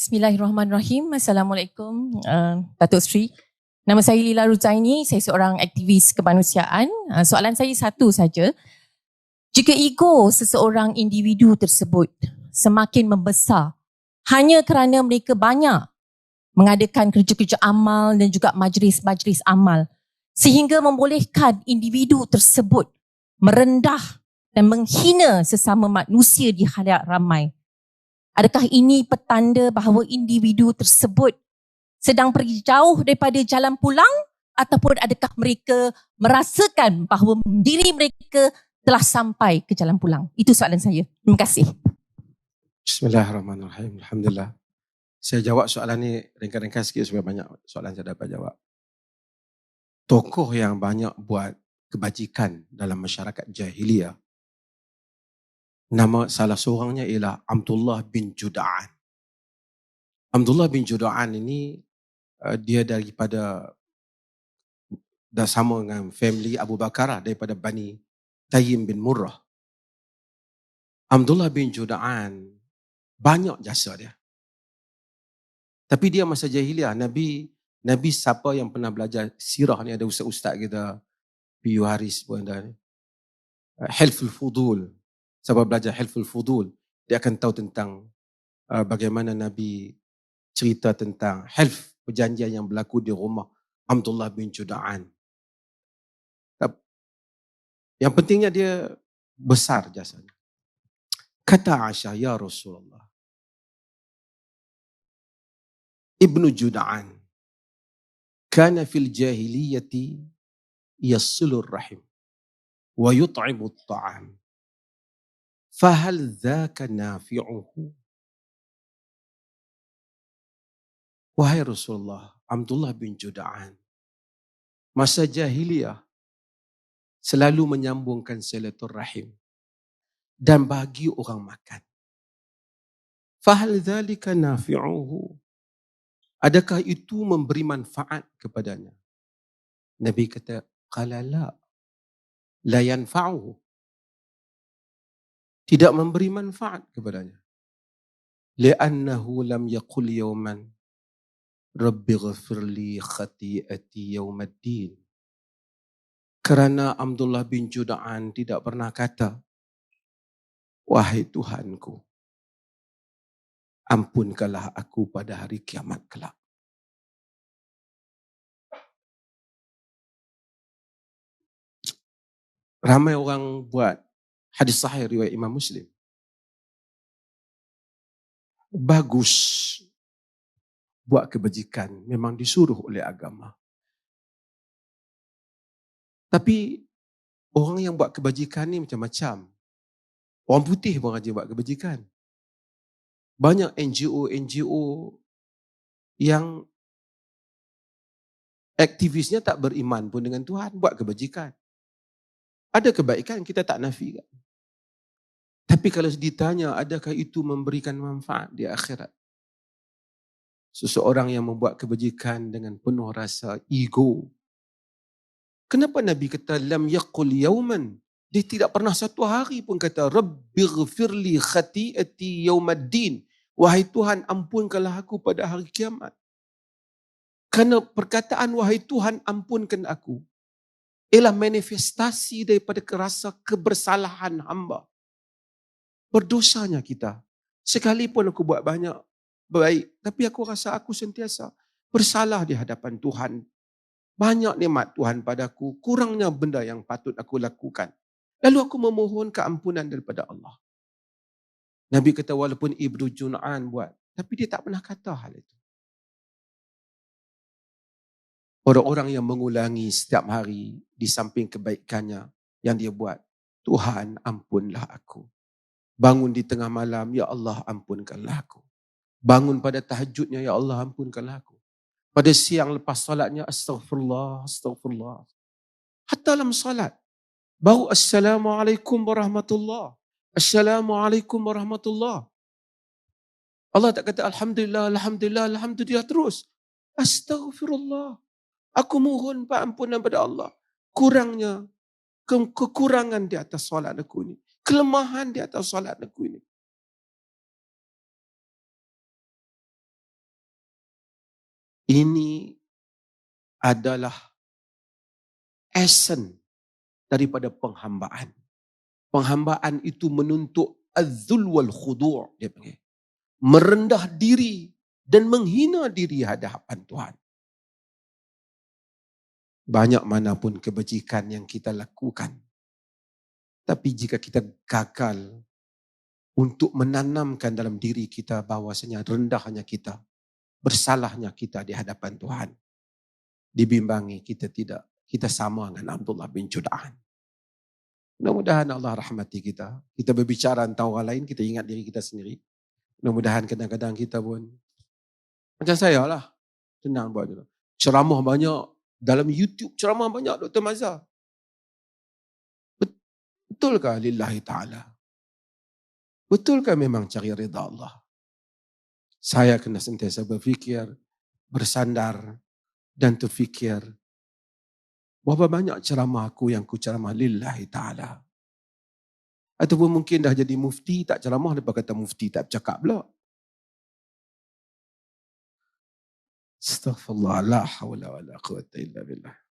Bismillahirrahmanirrahim. Assalamualaikum uh, Datuk Sri. Nama saya Lila Ruzaini, saya seorang aktivis kemanusiaan. Uh, soalan saya satu saja. Jika ego seseorang individu tersebut semakin membesar hanya kerana mereka banyak mengadakan kerja-kerja amal dan juga majlis-majlis amal sehingga membolehkan individu tersebut merendah dan menghina sesama manusia di halayak ramai. Adakah ini petanda bahawa individu tersebut sedang pergi jauh daripada jalan pulang ataupun adakah mereka merasakan bahawa diri mereka telah sampai ke jalan pulang? Itu soalan saya. Terima kasih. Bismillahirrahmanirrahim. Alhamdulillah. Saya jawab soalan ni ringkas-ringkas sikit supaya banyak soalan saya dapat jawab. Tokoh yang banyak buat kebajikan dalam masyarakat jahiliyah nama salah seorangnya ialah Abdullah bin Juda'an. Abdullah bin Juda'an ini uh, dia daripada dah sama dengan family Abu Bakar daripada Bani Tayyim bin Murrah. Abdullah bin Juda'an banyak jasa dia. Tapi dia masa jahiliah, Nabi Nabi siapa yang pernah belajar sirah ni ada ustaz-ustaz kita Piyu Haris pun ada ni. Hilful Fudul. Siapa belajar Hilful Fudul, dia akan tahu tentang uh, bagaimana Nabi cerita tentang hilf perjanjian yang berlaku di rumah Abdullah bin Juda'an. Yang pentingnya dia besar jasanya. Kata Aisyah, Ya Rasulullah. Ibnu Juda'an. Kana fil jahiliyati yasilur rahim. Wa yut'ibu ta'am. Fahal dhaka nafi'uhu? Wahai Rasulullah, Abdullah bin Juda'an. Masa jahiliyah, selalu menyambungkan silaturrahim dan bagi orang makan. Fahal dhalika nafi'uhu? Adakah itu memberi manfaat kepadanya? Nabi kata, qala la. La yanfa'uhu. Tidak memberi manfaat kepadanya. Li'annahu lam yaqul yawman Rabbi ghafirli khati'ati yawmaddin kerana Abdullah bin Juda'an tidak pernah kata, Wahai Tuhanku, ampunkanlah aku pada hari kiamat kelak. Ramai orang buat hadis sahih riwayat Imam Muslim. Bagus buat kebajikan memang disuruh oleh agama. Tapi orang yang buat kebajikan ni macam-macam. Orang putih pun rajin buat kebajikan. Banyak NGO-NGO yang aktivisnya tak beriman pun dengan Tuhan buat kebajikan. Ada kebaikan kita tak nafikan. Tapi kalau ditanya adakah itu memberikan manfaat di akhirat? Seseorang yang membuat kebajikan dengan penuh rasa ego, Kenapa Nabi kata lam yaqul yauman? Dia tidak pernah satu hari pun kata rabbighfirli khati'ati yaumaddin. Wahai Tuhan ampunkanlah aku pada hari kiamat. Kerana perkataan wahai Tuhan ampunkan aku ialah manifestasi daripada kerasa kebersalahan hamba. Berdosanya kita. Sekalipun aku buat banyak baik, tapi aku rasa aku sentiasa bersalah di hadapan Tuhan banyak nikmat Tuhan padaku, kurangnya benda yang patut aku lakukan. Lalu aku memohon keampunan daripada Allah. Nabi kata walaupun Ibnu Jun'an buat, tapi dia tak pernah kata hal itu. Orang-orang yang mengulangi setiap hari di samping kebaikannya yang dia buat, Tuhan ampunlah aku. Bangun di tengah malam, Ya Allah ampunkanlah aku. Bangun pada tahajudnya, Ya Allah ampunkanlah aku. Pada siang lepas solatnya astagfirullah astagfirullah hatta dalam solat baru assalamualaikum warahmatullah assalamualaikum warahmatullah. Allah tak kata alhamdulillah alhamdulillah alhamdulillah. Terus astagfirullah aku mohon ampunan pada Allah. Kurangnya ke- kekurangan di atas solat aku ini kelemahan di atas solat aku ini Ini adalah esen daripada penghambaan. Penghambaan itu menuntut azul wal khudu' dia panggil. Merendah diri dan menghina diri hadapan Tuhan. Banyak mana pun kebajikan yang kita lakukan. Tapi jika kita gagal untuk menanamkan dalam diri kita bahawasanya rendahnya kita, bersalahnya kita di hadapan Tuhan. Dibimbangi kita tidak, kita sama dengan Abdullah bin Jud'an. Mudah-mudahan Allah rahmati kita. Kita berbicara tentang orang lain, kita ingat diri kita sendiri. Mudah-mudahan kadang-kadang kita pun, macam saya lah, tenang buat dulu. Ceramah banyak, dalam YouTube ceramah banyak Dr. Mazhar. Betulkah lillahi ta'ala? Betulkah memang cari rida Allah? Saya kena sentiasa berfikir, bersandar dan terfikir Berapa banyak ceramah aku yang ku ceramah lillahi ta'ala. Ataupun mungkin dah jadi mufti, tak ceramah, lepas kata mufti tak bercakap pula. Astaghfirullah, la hawla wa la quwata illa billah.